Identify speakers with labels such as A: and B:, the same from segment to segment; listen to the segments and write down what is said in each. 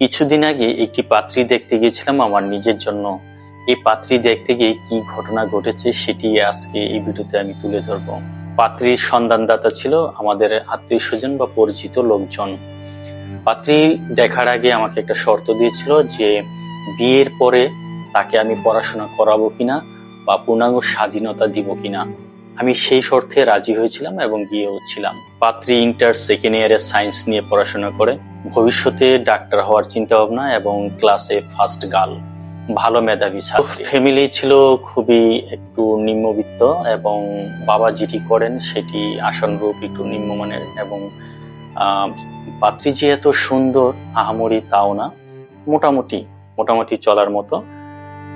A: কিছুদিন আগে একটি পাত্রী দেখতে গিয়েছিলাম, আমার নিজের জন্য। এই পাত্রী দেখতে গিয়ে কি ঘটনা ঘটেছে সেটি আজকে এই ভিডিওতে আমি তুলে ধরবো। পাত্রীর সন্ধানদাতা ছিল আমাদের আত্মীয় স্বজন বা পরিচিত লোকজন। পাত্রী দেখার আগে আমাকে একটা শর্ত দিয়েছিল যে বিয়ের পরে তাকে আমি পড়াশোনা করাবো কিনা বা পূর্ণাঙ্গ স্বাধীনতা দিব কিনা। আমি সেই শর্তে রাজি হয়েছিলাম এবং গিয়েও ছিলাম। পাত্রী ইন্টার সেকেন্ড ইয়ারে সায়েন্স নিয়ে পড়াশোনা করে, ভবিষ্যতে ডাক্তার হওয়ার চিন্তা ভাবনা এবং ক্লাসে ফার্স্ট গার্ল ভালো মেধাবী ছাত্রী। ফ্যামিলি ছিল খুবই একটু নিম্নবিত্ত এবং বাবা যেটি করেন সেটি আশানুরূপ একটু নিম্নমানের এবং পাত্রী যে এত সুন্দর, আহামরি তাও না। মোটামুটি মোটামুটি চলার মতো।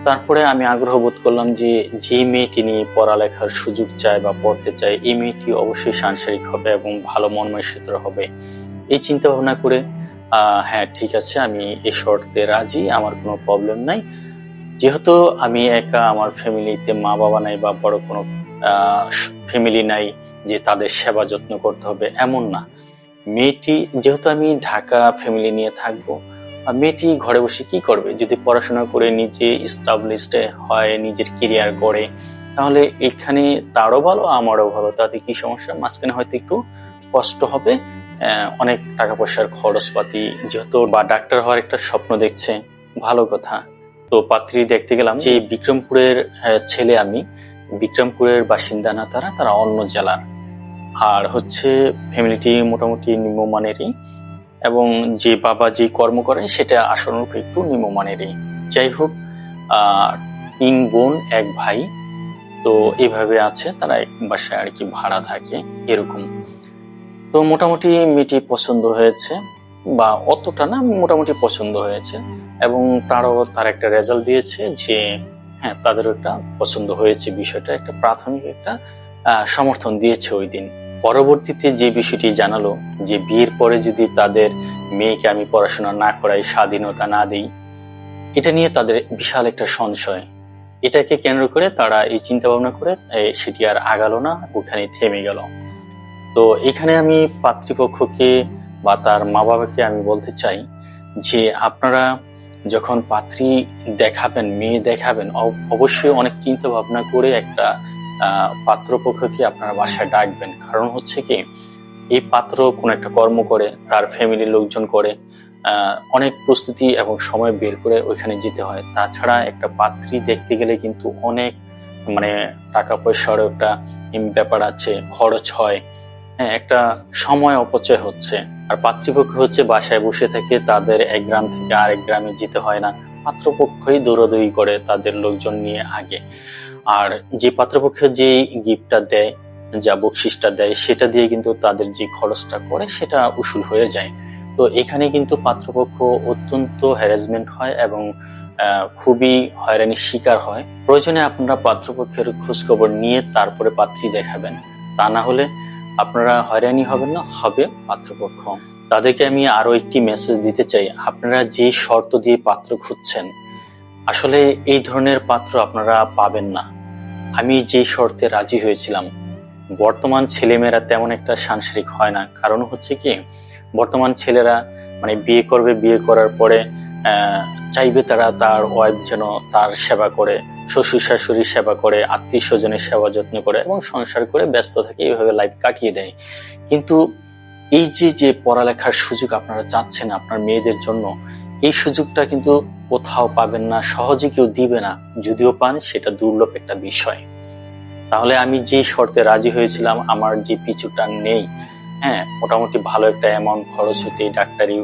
A: তারপরে আমি আগ্রহ বোধ করলাম যে যে মেয়েটি নিয়ে পড়ালেখার সুযোগ চায় বা পড়তে চায়, এই মেয়েটি অবশ্যই সাংসারিক হবে এবং ভালো সূত্র হবে। এই চিন্তা ভাবনা করে হ্যাঁ ঠিক আছে, আমি এই শর্তে রাজি, আমার কোনো প্রবলেম নাই। যেহেতু আমি একা, আমার ফ্যামিলিতে মা বাবা নাই বা বড় কোনো ফ্যামিলি নাই যে তাদের সেবা যত্ন করতে হবে, এমন না। মেয়েটি, যেহেতু আমি ঢাকা ফ্যামিলি নিয়ে থাকব মেয়েটি ঘরে বসে কি করবে? যদি পড়াশোনা করে নিজে স্টাবলিশড হয়, নিজের কেরিয়ার করে তাহলে এখানে তারও ভালো, আমারও ভালো। তাতে কি সমস্যা? মাঝখানে হয়তো একটু কষ্ট হবে। অনেক টাকা পয়সার খরচপাতি যেহেতু বা ডাক্তার হওয়ার একটা স্বপ্ন দেখছে, ভালো কথা। তো পাত্রী দেখতে গেলাম যে বিক্রমপুরের ছেলে আমি। বিক্রমপুরের বাসিন্দা না তারা তারা অন্য জেলার। আর হচ্ছে ফ্যামিলিটি মোটামুটি নিম্নমানেরই। এবং যে বাবা যে কর্ম করেন, সেটা আসনুরূপ একটু নিম্নমানেরই। যাই হোক তিন বোন, এক ভাই, তো এভাবে আছে, তারা এক বাসায় আর কি ভাড়া থাকে, এরকম। তো মোটামুটি মেয়েটি পছন্দ হয়েছে, বা অতটা না, মোটামুটি পছন্দ হয়েছে, এবং তারও তার একটা রেজাল্ট দিয়েছে যে হ্যাঁ তাদেরও একটা পছন্দ হয়েছে বিষয়টা, একটা প্রাথমিক একটা সমর্থন দিয়েছে ওই দিন। পরবর্তীতে যে বিষয়টি জানালো যে বিয়ের পরে যদি তাদের মেয়েকে আমি পড়াশোনা না করাই, স্বাধীনতা না দিই, এটা নিয়ে তাদের বিশাল একটা সংশয় এটাকে কেন্দ্র করে তারা এই চিন্তা ভাবনা করে সেটি আর আগালো না ওখানে থেমে গেল। তো এখানে আমি পাত্রীপক্ষকে বা তার মা বাবাকে আমি বলতে চাই যে আপনারা যখন পাত্রী দেখাবেন, মেয়ে দেখাবেন, অব- অবশ্যই অনেক চিন্তা ভাবনা করে একটা পাত্রপক্ষকে আপনারা বাসায় ডাকবেন? কারণ হচ্ছে কি, এই পাত্র কোন একটা কর্ম করে, তার ফ্যামিলির লোকজন করে অনেক প্রস্তুতি এবং সময় বের করে ওইখানে যেতে হয়। তাছাড়া একটা পাত্রী দেখতে গেলে কিন্তু অনেক মানে টাকা পয়সার একটা ব্যাপার আছে, খরচ হয়। হ্যাঁ একটা সময় অপচয় হচ্ছে। আর পাত্রীপক্ষ হচ্ছে বাসায় বসে থেকে তাদের এক গ্রাম থেকে আরেক গ্রামে যেতে হয় না। পাত্রপক্ষই দৌড়াদৌড়ি করে তাদের লোকজন নিয়ে আগে। আর যে পাত্রপক্ষে যে গিফটটা দেয়, যা বকশিসটা দেয়, সেটা দিয়ে কিন্তু তাদের যে খরচটা করে, সেটা উসুল হয়ে যায়। তো এখানে কিন্তু পাত্রপক্ষ অত্যন্ত হ্যারাসমেন্ট হয় এবং খুবই হয়রানির শিকার হয়। প্রয়োজনে আপনারা পাত্রপক্ষের খোঁজখবর নিয়ে তারপরে পাত্রী দেখাবেন। তা না হলে আপনারা হয়রানি হবেন না, হবে পাত্রপক্ষ। তাদেরকে আমি আরও একটি মেসেজ দিতে চাই। আপনারা যে শর্ত দিয়ে পাত্র খুঁজছেন আসলে এই ধরনের পাত্র আপনারা পাবেন না। আমি যে শর্তে রাজি হয়েছিলাম, বর্তমান ছেলেমেয়েরা তেমন একটা সাংসারিক হয় না। কারণ হচ্ছে কি, বর্তমান ছেলেরা মানে বিয়ে করবে, বিয়ে করার পরে চাইবে তারা তার ওয়াইফ যেন তার সেবা করে, শ্বশুর শাশুড়ির সেবা করে, আত্মীয় স্বজনের সেবা যত্ন করে এবং সংসার করে ব্যস্ত থাকে, এইভাবে লাইফ কাটিয়ে দেয়। কিন্তু এই যে যে পড়ালেখার সুযোগ আপনারা চাচ্ছেন আপনার মেয়েদের জন্য এই সুযোগটা কিন্তু কোথাও পাবেন না, সহজে কেউ দিবে না, যদিও পান, সেটা দুর্লভ একটা বিষয়। তাহলে আমি যে শর্তে রাজি হয়েছিলাম, আমার যে পিছুটা নেই হ্যাঁ মোটামুটি ভালো একটা অ্যামাউন্ট খরচ হতে ডাক্তারি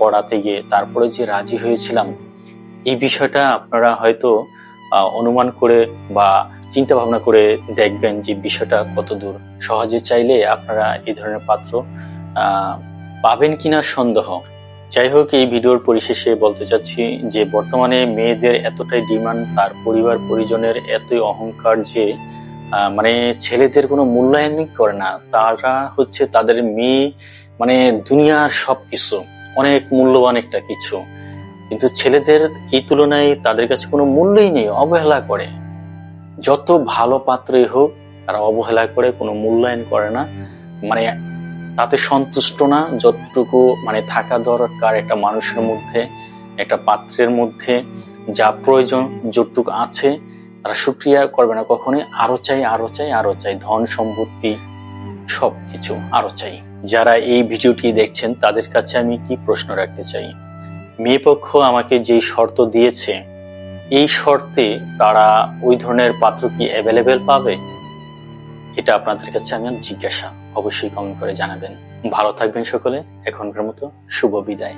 A: পড়াতে গিয়ে তারপরে যে রাজি হয়েছিলাম, এই বিষয়টা আপনারা হয়তো অনুমান করে বা চিন্তা ভাবনা করে দেখবেন যে বিষয়টা কত দূর। সহজে চাইলে আপনারা এই ধরনের পাত্র পাবেন কিনা সন্দেহ। যাই হোক, এই ভিডিওর পরিশেষে বলতে চাচ্ছি যে বর্তমানে মেয়েদের এতটাই ডিমান্ড, তার পরিবার পরিজনের এতই অহংকার যে মানে ছেলেদের কোনো মূল্যায়নই করে না। তারা হচ্ছে তাদের মেয়ে মানে দুনিয়ার সবকিছু, অনেক মূল্যবান একটা কিছু। কিন্তু ছেলেদের এই তুলনায় তাদের কাছে কোনো মূল্যই নেই, অবহেলা করে। যত ভালো পাত্রই হোক, তারা অবহেলা করে, কোনো মূল্যায়ন করে না। মানে তাতে সন্তুষ্ট না, যতটুকু মানে থাকা দরকার একটা মানুষের মধ্যে, একটা পাত্রের মধ্যে, যা প্রয়োজন, যতটুকু আছে, তারা সুক্রিয়া করবে না কখনোই। আরও চাই আরও চাই আরও চাই। ধন সম্পত্তি, সবকিছু আরও চাই। যারা এই ভিডিওটি দেখছেন, তাদের কাছে আমি কি প্রশ্ন রাখতে চাই? মেয়ে পক্ষ আমাকে যে শর্ত দিয়েছে, এই শর্তে তারা ওই ধরনের পাত্র কি অ্যাভেলেবেল পাবে? এটা আপনাদের কাছে আমি জিজ্ঞাসা অবশ্যই কমেন্ট করে জানাবেন। ভালো থাকবেন সকলে। এখনকার মতো শুভ বিদায়।